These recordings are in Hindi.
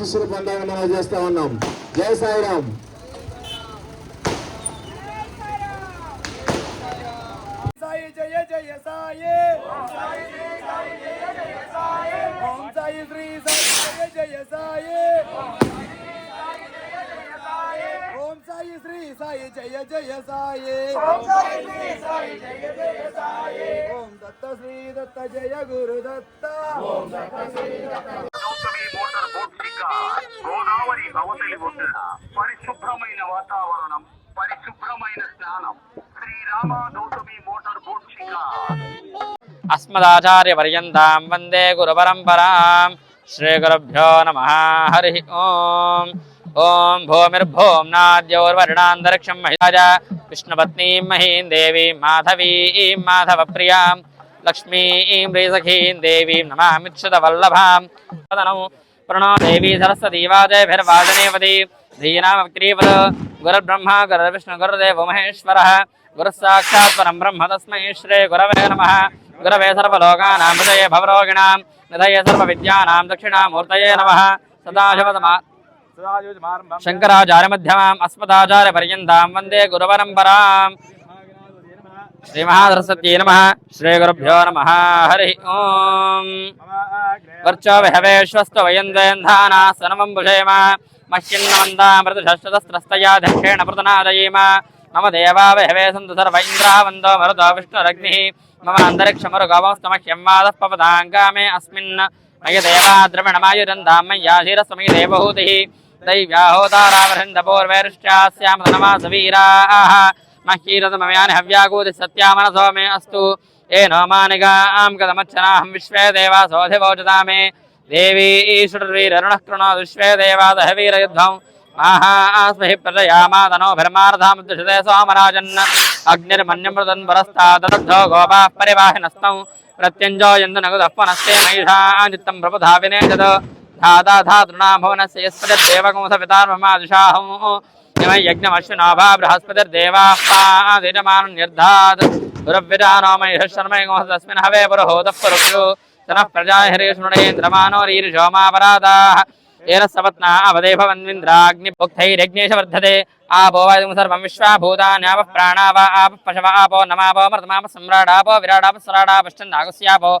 ఆశీస్సులు పొందాలని మనం చేస్తా ఉన్నాం. జై సాయిరామ్. సాయి జయ జయ సాయి. ఓం సాయి శ్రీ సాయి. జయ జయ సాయి. సాయి శ్రీ సాయి జయ జయ సాయి. ఓం సాయి శ్రీ సాయి జయ జయ సాయి. ఓం దత్త శ్రీ దత్త జయ గురు దత్త. ఓం దత్త శ్రీ దత్త పరిశుభ్రమైన వాతావరణం పరిశుభ్రమైన స్నానం శ్రీరామ గౌతమి మోటార్ బోట్ అస్మదాచార్య పర్యంతం వందే గురు పరంపరా శ్రీ గురుభ్యో నమ. హరి ఓం. ఓం భూమిర్భూమ్నాద్యోర్వర్ణాంతరిక్షం మహిళాజ విష్ణుపత్నీం మహీం దేవీం మాధవీం మాధవప్రియాం లక్ష్మీం రీసఖీం దేవీం నమామిక్షుతవల్లభాం వదనం ప్రణో దేవీ సరస్వతీవాజయభిర్వాదనేవదీ ధీనామక్రీవద గురుబ్రహ్మ గురుర్విష్ణు గురుదేవ మహేశ్వర. గురుసాక్షాత్ పరం బ్రహ్మ తస్మై శ్రీ గురవే నమ. గురవే సర్వలోకానాం హృదయ భవరోగిణాం. నిధయ సర్వవిద్యానాం దక్షిణామూర్తయే నమ. సదాశివతమా శంకరాచార్య మధ్యమాం అస్మదాచార్య పర్యంతం వందే గురు గురువరంపరాం శ్రీ మహాసరస్వత్యై నమ. శ్రీ గురుభ్యో నమ. హరి ఓం. వర్చో విహవేశ్వస్త వయందేంధానా సనమం భుషేమ మహ్యన్నమందామృతశస్త్రస్తయా దక్షేణ పృతనాదయీమ మమ దేవా విహవే సంతు సర్వ ఇంద్రావందో మరుదో విష్ణురగ్ని. మమ అంతరిక్షమరుగవస్త మహ్యం వాద పవదాంగా మే అస్మిన్. మయ దేవా ద్రవిణమాయురంధామయ్యాశీరస్వమి దేవహూతి. दैव्याहोतारावृन्दपोर्वैरुष्टास्यामधनमासवीराः मह्यीरतमयानि हव्याकूति सत्यामनसो मे अस्तु येनो मानिगां कदमच्छनाहं विश्वे देवासोऽधिवोचता मे देवी ईश्वरवीररुणः कृणो विश्वे देवादहवीरयुद्धं माहास्महि प्रजयामादनोभिर्मार्धामुद्दिशते सोमराजन् अग्निर्मन्यमृतन् पुरस्तादद्धो गोपाः परिवाहिनस्तौ प्रत्यञ्जोयन्तु नगुदः पुनस्ते महिषाञ्चित्तं प्रबुधा विनेजद ధాతాధా తృణాభవనస్య యస్పతిర్దేవకుంస పితామమాదిషాహం యజ్ఞమశ్వినాభా బృహస్పతిర్దేవాపాదిరమానం నిర్ధాత్ దురవ్యజానోమయశర్మయోహ తస్మిన్ హవే పురహోదః పురుక్షు తనః ప్రజాహరేషుణేంద్రమానోరీరుషోమాపరాధాః ఏన సపత్నా అవదేభవన్వింద్రాగ్నిభుక్తైరగ్నేష వర్ధతే ఆపోవాదిము సర్వం విశ్వాభూతాన్యాప ప్రాణావ ఆప పశవ ఆపో నమాపో మృతమాప సమ్రాడాపో విరాడాప సరాడాపశ్చన్ నాగస్యాపో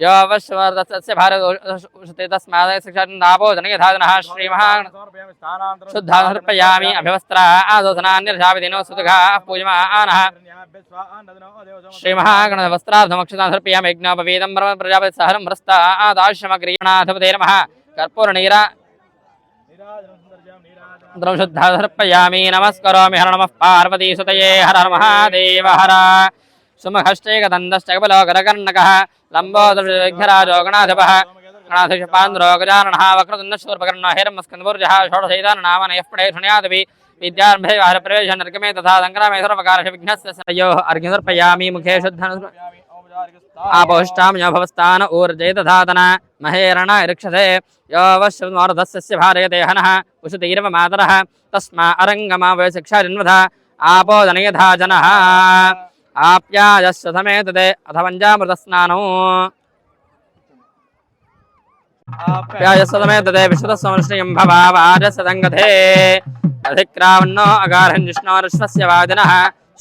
यो वश्वर्तस्य भारते तस्मात् शिक्षापो जनके धातनः श्रीमहा शुद्धार्पयामि अभिवस्त्रा आदोधनान्यर्षाविधिनो सुतुघाः पूजमानः श्रीमहागणवस्त्रार्थमक्षतां सर्पयामि यज्ञोपवीदं ब्रह्म प्रजापति सहरं भ्रस्ता आदाश्यमग्रीणाधिपते नमः कर्पूरनीरा द्रौ शुद्धा सर्पयामि नमस्करोमि हर नमः पार्वतीसुतये हर हर महादेव हर सुमुखश्चैकदन्तश्चकबलोकरकर्णकः लम्बोदर्शराजो गणाधिपः गणाधिपान्द्रो गजाननः वक्रतुन्दशूर्पकर्णो हिरमस्कन्दुर्जः षोडशैताननामनयः पडे शृणुयादपि विद्यारम्भे वाहरप्रवेश निर्गमे तथा सङ्ग्रामे सर्वकारश विघ्नस्य सयोः अर्घ्यसर्पयामि मुखे शुद्ध आपोष्टां यो भवस्तान ऊर्जैतधातन महेरण ऋक्षसे यो वश्वमोर्धस्य भारयते हनः उषुतीर्व मातरः तस्मा अरङ्गमा वै शिक्षा जन्मथ आपो आप्यायस्य अथ पञ्चामृतस्नानौ आप्यायस्य समेतते विशुतसंश्रयं अधिक्रावन्नो अगारञ्जिष्णोरश्वस्य वादिनः।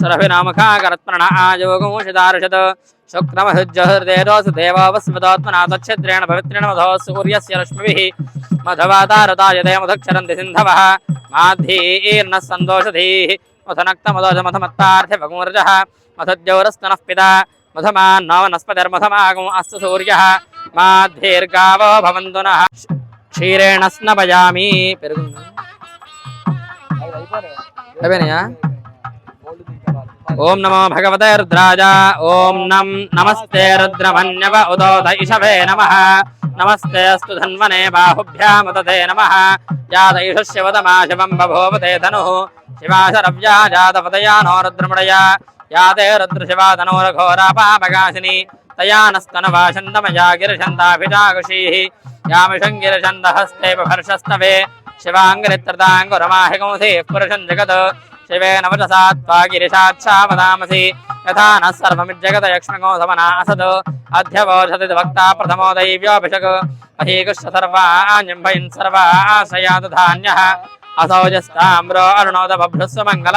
सुरभिनामुखाकरत्मण आयोगमुषिदार्षत् शुक्रमहुज्जहृदेरोऽसु देवोपस्मदोत्मना तच्छिद्रेण पवित्रेण मधो सूर्यस्य रश्मिभिः। मधवातारतायते मधुक्षरन्ति सिन्धवः। माद्धीर्नः सन्दोषधीः। मथनक्तमदोषमथमत्तार्थिभगुर्जः मधुद्योरस्तन पिता मधुमा अस्तु सूर्यः। अस्त सूर्य भवन्तु नः। क्षीरेण स्नपयामी ओम नमो भगवते रुद्राज ओम नम नमस्ते रुद्रमण्यव उदोद नम। नमस्ते अस्तु धन्वने बाहुभ्यामुदते नमः। जातैषुशिवतमा शिवं बभोवते धनु। शिवाशरव्या जातपतया नो रुद्रमृडया యాదే యాతే రద్రశివాధనోరఘోరాపాపగాసిని తయానస్తనవాషందమయా గిరిషందాభిజాగుషీ యామిషం గిరిషందహస్తే బహర్షస్తవే శివాంగిరిత్రదాంగురమాహికంసి పురుషం జగత్ శివే వచసా గిరిషాచ్ఛావదామసి యథాన యథా నः సర్వమిజ్జగత యక్ష్మకో సమనా అధ్యవోషతి వక్త ప్రథమో దైవ్యోభిషక్ అహీకృష్ణ సర్వా సర్వాశ్రయాత ధాన్య అసౌజస్తామ్రో అరుణోద బభ్రుస్వ మంగళ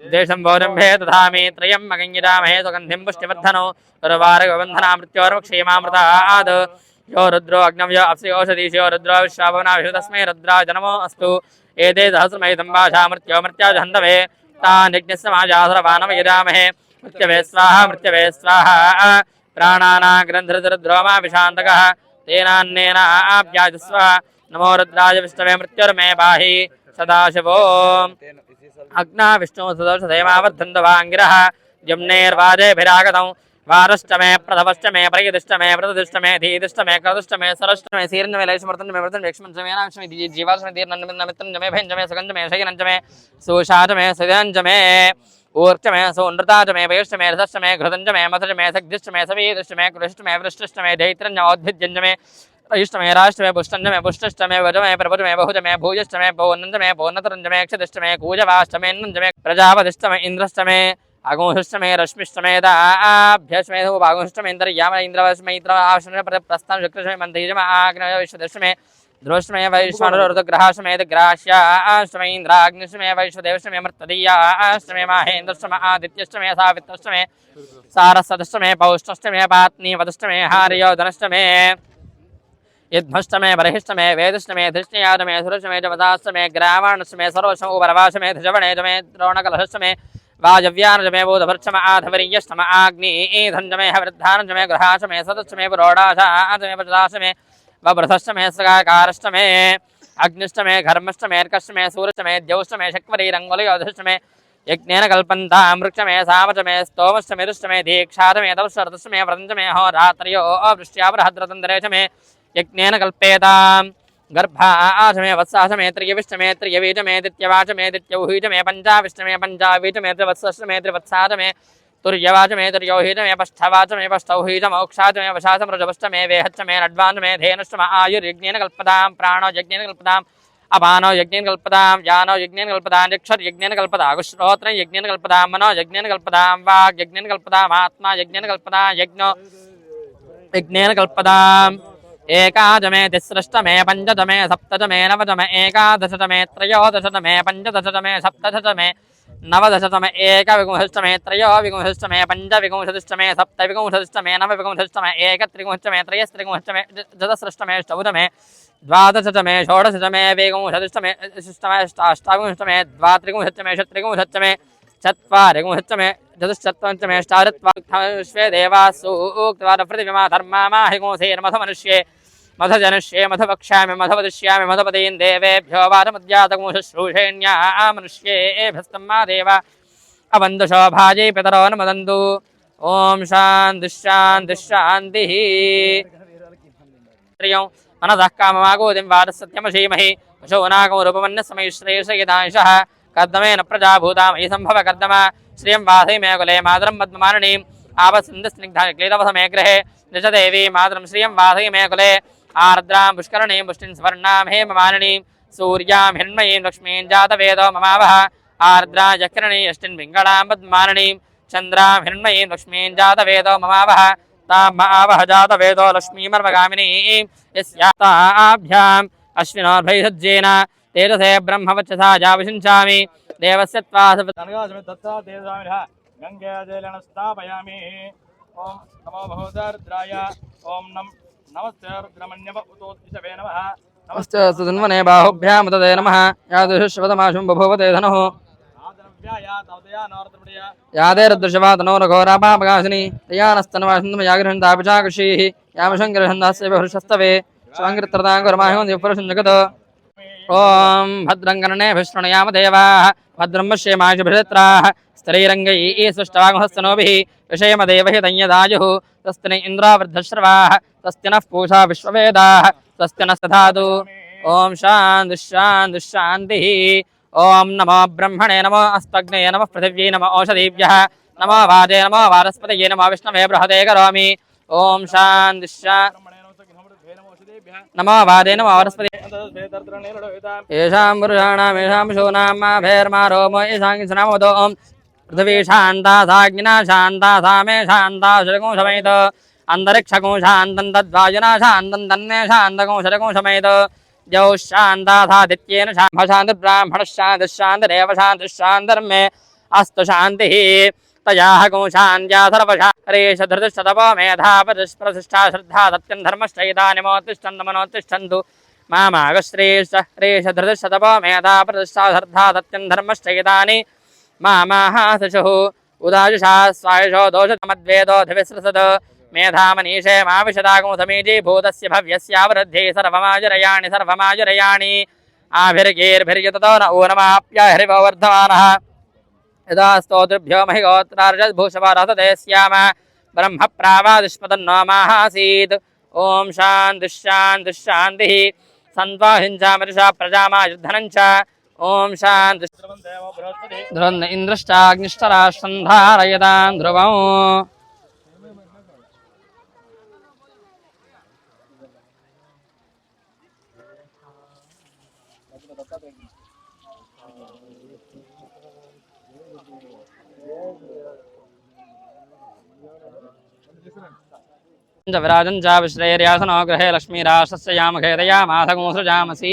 देशं भोजम्भे दधामि त्रयं मगञ्गिरामहे सुगन्धिं पुष्टिवर्धनो गुरुवारगबन्धना मृत्योर्मुक्षीमामृताद् यो रुद्रो अग्नव्यो अप्सि ओषधीशो तस्मै अस्तु। एते सहस्रमयितं भाषा मृत्यो तान् यज्ञस्समाजासुरवानमयिरामहे मृत्यवे स्वाहा मृत्यवे स्वाहा। प्राणाना ग्रन्थरुद्रोमा विशान्तकः तेनान्नेन आप्याजस्व। नमो रुद्राय विष्णवे मृत्युर्मे पाहि। सदाशिवो अग्ना विष्णु सदोषदेवावर्धन्तवाङ्गिरः जम्नेर्वाजेभिरागतौ वारश्च मे प्रथवश्च मे प्रयदिष्ट मे प्रतिष्ठ मे धीदिष्ट मे क्रतुष्ट मे सरष्ट मे सीर्ण मे लैष्मर्तन मे वर्तन वेक्ष्मन् मे नांश मे जीवार्ष मे भैञ्च मे सगञ्च मे शयनं च मे सुषा च मे सदञ्च मे ऊर्च मे सोनृता च मे वैश्च मे रसश्च मे घृतं च मे मथ च मे सग्धिश्च मे सवीदश्च मे कृष्ट मे वृष्टिश्च मे धैत्रं च मे इष्ट मे राष्ट्र मे पुष्टं च मे पुष्टश्च मे वज मे प्रभुज मे बहुज मे भूजश्च मे पौर्णं च मे पौर्णतरं च मे क्षतिश्च मे कूजवाश्च मे नं च मे प्रजापतिश्च मे इन्द्रश्च मे अगुंश्च मे रश्मिश्च मे दाभ्यश्च मे धूपागुंश्च मे इन्द्रयाम इन्द्रवश्च मे इन्द्र प्रस्थान शुक्रश्च मे आग्नय विश्वदश्च मे ध्रुवश्च मे वैश्वानरुद्रग्रहाश्च मे ग्राह्याश्च मे इन्द्राग्निश्च मे वैश्वदेवश्च मे मर्तदीयाश्च मे माहेन्द्रश्च मे आदित्यश्च मे सावित्रश्च मे सारस्वतश्च मे पौष्टश्च मे पात्नीवतश्च मे हार्योधनश्च मे यद्भश्च मे बर्हिश्च मे वेदश्च मे धृष्णयाद मे सुरश्च मे जमदाश्च मे ग्रावाणश्च मे सर्वश्च उपरवाश च मे द्रोणकलहश्च मे वाजव्यान च मे बोधभर्च मे आधवर्यश्च मे आग्नीधं च मे हवृद्धानं च मे गृहाश मे सदश्च मे पुरोडाश च मे प्रजाश मे वभृतश्च मे सगाकारश्च मे अग्निश्च मे घर्मश्च मे अर्कश्च मे सूर्यश्च मे द्यौश्च मे शक्वरीरङ्गुलयोधश्च मे यज्ञेन कल्पन्तां वृक्ष मे सावच मे स्तोमश्च मे रुश्च मे दीक्षा च मे तपश्च मे व्रतञ्च मे होरात्रयो यज्ञेन कल्पेतां गर्भा च मे वत्सा च मे त्रियविश्च मे त्रियवी च मे दित्यवाच मे दित्यौही च मे पञ्चाविश्च मे पञ्चावी च मे त्रिवत्सश्च मे त्रिवत्सा मे तुर्यवाच मे तुर्यौही मे पष्ठवाच मे पष्टौही च मोक्षा च मे वशाच मृजवश्च मे वेहच्च मे नड्वान् मे धेनुश्च मे आयुर्यज्ञेन कल्पतां प्राणो यज्ञेन कल्पताम्, अपानो यज्ञेन कल्पतां यानो यज्ञेन कल्पतां चक्षुर् यज्ञेन कल्पता श्रोत्रं यज्ञेन कल्पतां मनो यज्ञेन कल्पतां वाक् यज्ञेन कल्पताम्, आत्मा यज्ञेन कल्पतां यज्ञो यज्ञेन कल्पताम्। एकादश मे तिस्रश्च मे पञ्चदश मे सप्तदश मे नवदश मे एकादश मे त्रयोदश मे पञ्चदश मे सप्तदश मे नवदश मे एकविंशश्च मे त्रयोविंशश्च मे पञ्चविंशतिश्च मे सप्तविंशतिश्च मे नवविंशश्च मे एकत्रिंशश्च मे त्रयस्त्रिंशश्च मे चतस्रश्च मे चौद मे द्वादश मे षोडश मे विंशतिश्च मे शिष्ट मे अष्टाविंशश्च मे द्वात्रिंशश्च मे षट्त्रिंशश्च मे चत्वारिंशश्च मे चतुश्चत्वारिंश मे अष्टाचत्वारि विश्वे देवासु उक्तवान् प्रतिमा धर्मा माहिगोसेर्मथमनुष्ये मधजनुष्ये मधवक्ष्यामि मधवदिष्यामि मधपदीन् देवेभ्यो वारमद्यातमुशुश्रूषेण्या मनुष्येभ्यस्तं मा देव। अवन्दुषो भाजे पितरो न मदन्तु ॐ शान्तिश्शान्तिश्शान्तिः प्रियं मनसः काममागोदिं वारसत्यमशीमहि पशूनागो रूपमन्यसमैश्रेयसयितांशः कर्दमेन प्रजाभूतामयि सम्भव कर्दम। श्रियं वासै मे कुले मातरं पद्ममारणीम् आवसन्दस्निग्धक्लीतवस मे गृहे। दशदेवी मातरं श्रियं वासै मे कुले। आर्द्रां पुष्करणीं, पुष्टिं स्वर्णां, हेममालिनीं, सूर्यां हिण्मयीं लक्ष्मीं, जातवेदो ममावह आर्द्रां, चक्रणीं यष्टिन् पिङ्गळां पद्मालिनीं, चन्द्रां हिण्मयीं लक्ष्मीं, जातवेदो ममावह तां मावह जातवेदो लक्ष्मीमर्वगामिनीं यस्याभ्याम् अश्विनोर्भैषज्येन तेजसे ब्रह्मवच्चसा जाविषिञ्चामि देवस्य दत्ता देवस्वामिनः गङ्गाजलेन स्थापयामि। नमो भगवतारुद्राय ॐ नम నమస్తే సుధన్వనే బాహుభ్యాం ఉదే నమ యాదృశ్వతమాశుం బభూవ తే ధనుః యాదే రదృశవాతనోరఘోరాపాపకాశిని తయానస్తన్వాసంతం యాగృహంతాపిచాకృషీ యామశంకరహందాస్యభిహృషస్తవే శివంకృత్రదాంగురమాహం జగత్ ఓం భద్రంగణనే భిశృణయామ దేవా భద్రం పశ్యేమాక్షభిషత్రాः स्तरैरङ्ग ये सृष्टवागमः सनोभिः ऋषयमदेव हि दञ्यदायुः स्वस्ति न इन्द्रावृद्धश्रवाः स्वस्ति नः पूषा विश्ववेदाः स्वस्ति नः सधातु। ॐ शान्तिश्शान्तिश्शान्तिः ॐ नमो ब्रह्मणे नमो अस्त्वग्ने नम पृथिव्य नम ओषधीभ्य नमो वाजे नमो वारस्पत नमो विष्णवे बृहदे कौमी ओं शान्तिश्शा नमो वादे नमो वारस्पति शूनाम पुरुषाणां रोम शूनां मा पृथिवी शान्ता साग्निना शान्ता सा, मे शान्ता शरकं शमयित। अन्तरिक्षकं शान्तं तद्वायुना शान्तं तन्मे शान्तकं शरकं शमयित। द्यौ शान्ता सादित्येन शाम्भ शान्तिर्ब्राह्मणः शान्तिः शान्तिरेव शान्तिः, शान्तिर्मे अस्तु शान्तिः। तयाः कुशान्त्या सर्वशा हरेश धृतिष्ठतपो मेधा प्रतिष्ठा श्रद्धा सत्यं धर्मश्चैतानिमोत्तिष्ठन्तमनोत्तिष्ठन्तु मामागश्रेष्ठ हरेश धृतिष्ठतपो मेधा प्रतिष्ठा श्रद्धा सत्यं धर्मश्चैतानि मामाहाशिषुः उदायुषा स्वायुषो दोषतमद्वेदोऽधिविसृसत् मेधामनीषे माविशदागो समीजी भूतस्य भव्यस्यावृद्धि सर्वमाजुरयाणि सर्वमाजुरयाणि। आभिर्गेर्भिर्यततो न ऊनमाप्य हरिवो वर्धमानः। यदा स्तोतृभ्यो महिगोत्रार्षद्भूषवरसते स्याम। ब्रह्म प्रावादिष्पदन्नोमासीत् ॐ शान्तिः शान्तिः शान्तिः। सन्त्वाहिञ्चामृषा प्रजामायुद्धनं च ॐ शान्तिः। ध्रुवन् इन्द्रश्चाग्निष्टराष्ट्रं धारयतां ध्रुवम् च विश्रैर्यासनो गृहे लक्ष्मीराष्ट्रस्य यामखेदयामाथगोसृजामसि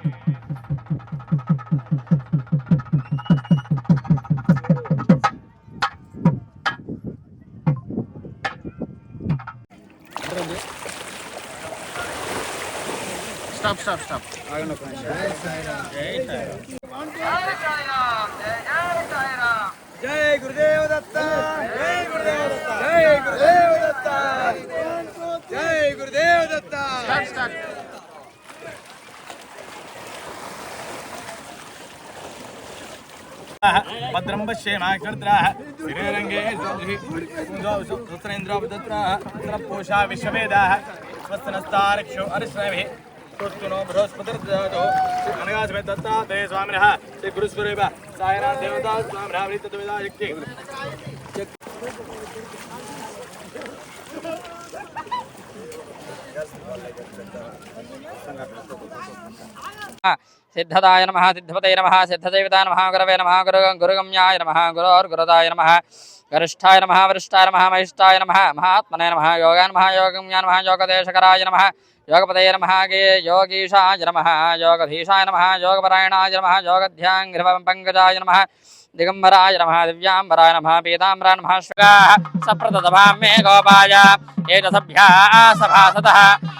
స్టాప్ స్టాప్ స్టాప్ జై గురుదేవ దత్త. జై గురుదేవ దత్త. జై గురుదేవ దత్త. జై గురుదేవ దత్త. స్టార్ట్ స్టార్ట్ భద్రం పశ్యే నాక్షత్రాः శిరేरङ्गे सुत्रेन्द्रापदत्राः तत्र पोषा స్తునో బృహస్పతిర్దాతో అనగాసమే దత్తాత్రేయ స్వామినः శ్రీ గురుస్వరూప సాయనాథ దేవతా స్వామినः వితద్వేదా యుక్తి సిద్ధదాయ నమ సిద్ధపతయ నమ సిద్ధదేవతాయ నమ గురవే నమ గురు గురుగమ్యాయ నమ గురోర్గురుదాయ నమ గరిష్టాయ నమ వరిష్టాయ నమ మహిష్టాయ నమ మహాత్మనే నమ యోగాయ నమ యోగమ్యా నమ యోగదేశకరాయ योगपत नम गे योगीशाय नमः योगधीशाय नम योगपरायणाय नमः योगध्याङ्घ्रिवपङ्कजाय नम। పంకజాయ నమ దిగంబరాయ నమ దివ్యాంబరాయ నమ పీతాంబరాయ నమ శృగా సప్రతభాం మే గోపాయ ఏత సభ్యా సభాసతః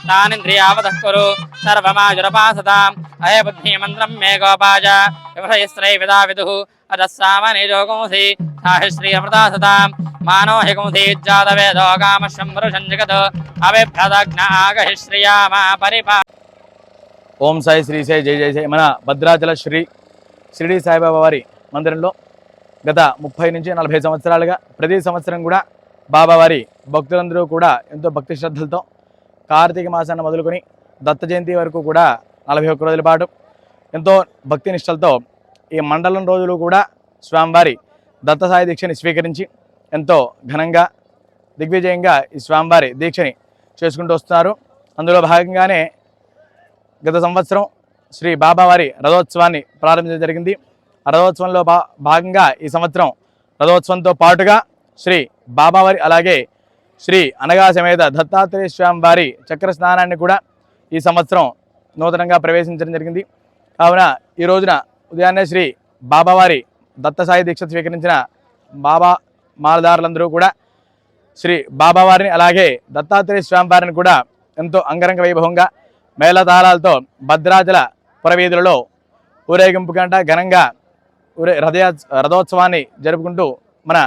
తానింద్రియావతః కురు సర్వమాజురపాసతాం అయ బుద్ధి మంత్రం మే గోపాయ విభయస్త్రై విదా విదుః అజస్సామనిజోగంసి సాహిశ్రీ అమృతా సతాం మానో హి గుంసి జాతవేదో కామశంవృషం జగత్ అవిభ్రదగ్న ఆగహిశ్రియామ పరిపా ఓం సాయి శ్రీ సాయి జై జై సాయి మన భద్రాచల శ్రీ షిరిడి సాయిబాబా వారి మందిరంలో గత ముప్పై నుంచి నలభై సంవత్సరాలుగా ప్రతి సంవత్సరం కూడా బాబావారి భక్తులందరూ కూడా ఎంతో భక్తి శ్రద్ధలతో కార్తీక మాసాన్ని మొదలుకొని దత్త జయంతి వరకు కూడా నలభై ఒక్క రోజుల పాటు ఎంతో భక్తి నిష్టలతో ఈ మండలం రోజులు కూడా స్వామివారి దత్త సాయి దీక్షని స్వీకరించి ఎంతో ఘనంగా దిగ్విజయంగా ఈ స్వామివారి దీక్షని చేసుకుంటూ వస్తున్నారు. అందులో భాగంగానే గత సంవత్సరం శ్రీ బాబావారి రథోత్సవాన్ని ప్రారంభించడం జరిగింది. రథోత్సవంలో భా భాగంగా ఈ సంవత్సరం రథోత్సవంతో పాటుగా శ్రీ బాబావారి అలాగే శ్రీ అనగా సమేత దత్తాత్రేయ స్వామి వారి చక్ర స్నానాన్ని కూడా ఈ సంవత్సరం నూతనంగా ప్రవేశించడం జరిగింది. కావున ఈ రోజున ఉదయాన్నే శ్రీ బాబావారి దత్తసాయి దీక్ష స్వీకరించిన బాబా మాలదారులందరూ కూడా శ్రీ బాబావారిని అలాగే దత్తాత్రేయ స్వామి వారిని కూడా ఎంతో అంగరంగ వైభవంగా మేళతాళాలతో భద్రాచల పురవీధులలో ఊరేగింపు గంట ఘనంగా రథయా రథోత్సవాన్ని జరుపుకుంటూ మన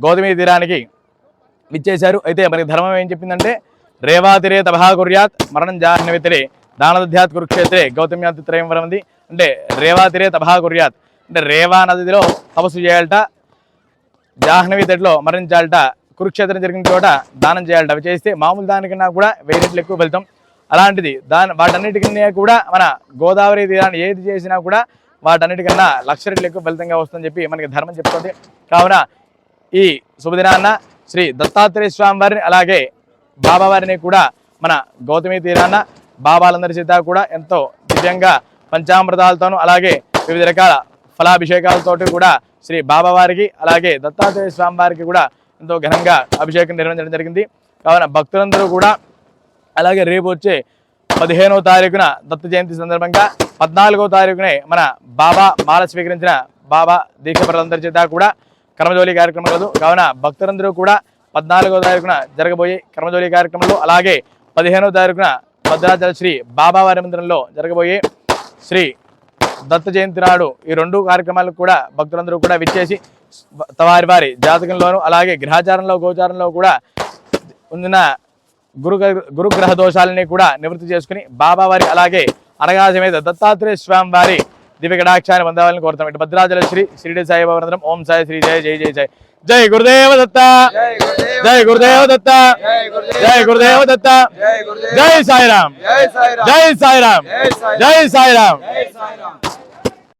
గౌతమి తీరానికి విచ్చేశారు. అయితే మనకి ధర్మం ఏం చెప్పిందంటే రేవాతిరే తభా కుర్యాత్ మరణం జాహ్నవితిరే దానదధ్యాత్ కురుక్షేత్రే గౌతమ్యాతి త్రయం వరమంది అంటే రేవాతిరే తభా కుర్యాత్ అంటే రేవా నదిలో తపస్సు చేయాలట జాహ్నవి తడిలో మరణించాలట కురుక్షేత్రం జరిగిన చోట దానం చేయాలట. అవి చేస్తే మామూలు దానికన్నా కూడా వెయ్యి రెట్లు ఎక్కువ ఫలితం. అలాంటిది దాని వాటన్నిటికన్నా కూడా మన గోదావరి తీరాన్ని ఏది చేసినా కూడా వాటన్నిటికన్నా లక్ష రెట్లు ఎక్కువ ఫలితంగా వస్తుందని చెప్పి మనకి ధర్మం చెప్తుంది. కావున ఈ శుభదినాన్న శ్రీ దత్తాత్రేయ స్వామి వారిని అలాగే బాబావారిని కూడా మన గౌతమి తీరాన బాబాలందరి చేత కూడా ఎంతో దివ్యంగా పంచామృతాలతోనూ అలాగే వివిధ రకాల ఫలాభిషేకాలతోటి కూడా శ్రీ బాబావారికి అలాగే దత్తాత్రేయ స్వామి వారికి కూడా ఎంతో ఘనంగా అభిషేకం నిర్వహించడం జరిగింది. కావున భక్తులందరూ కూడా అలాగే రేపు వచ్చే పదిహేనవ తారీఖున దత్త జయంతి సందర్భంగా పద్నాలుగో తారీఖునే మన బాబా మాల స్వీకరించిన బాబా దీక్షపరులందరి చేత కూడా కర్మజోలి కార్యక్రమం కలదు. కావున భక్తులందరూ కూడా పద్నాలుగో తారీఖున జరగబోయే కర్మజోలి కార్యక్రమంలో అలాగే పదిహేనవ తారీఖున భద్రాచల శ్రీ బాబావారి మందిరంలో జరగబోయే శ్రీ దత్త జయంతి నాడు ఈ రెండు కార్యక్రమాలకు కూడా భక్తులందరూ కూడా విచ్చేసి వారి వారి జాతకంలోను అలాగే గ్రహచారంలో గోచారంలో కూడా ఉన్న గురు గురుగ్రహ దోషాలని కూడా నివృత్తి చేసుకుని బాబావారి అలాగే అనగాసి మీద దత్తాత్రేయ స్వామి వారి దివ్య కటాక్షాన్ని పొందాలని కోరుతాం ఇటు భద్రాచల శ్రీ షిరిడి సాయిబాబా నందరం ఓం సాయి శ్రీ జయ జయ జయ జయ జై గురుదేవ దత్త. జై గురుదేవ దత్త. జై గురుదేవ దత్త. జై సాయిరామ్. జై సాయిరామ్. జై సాయిరామ్.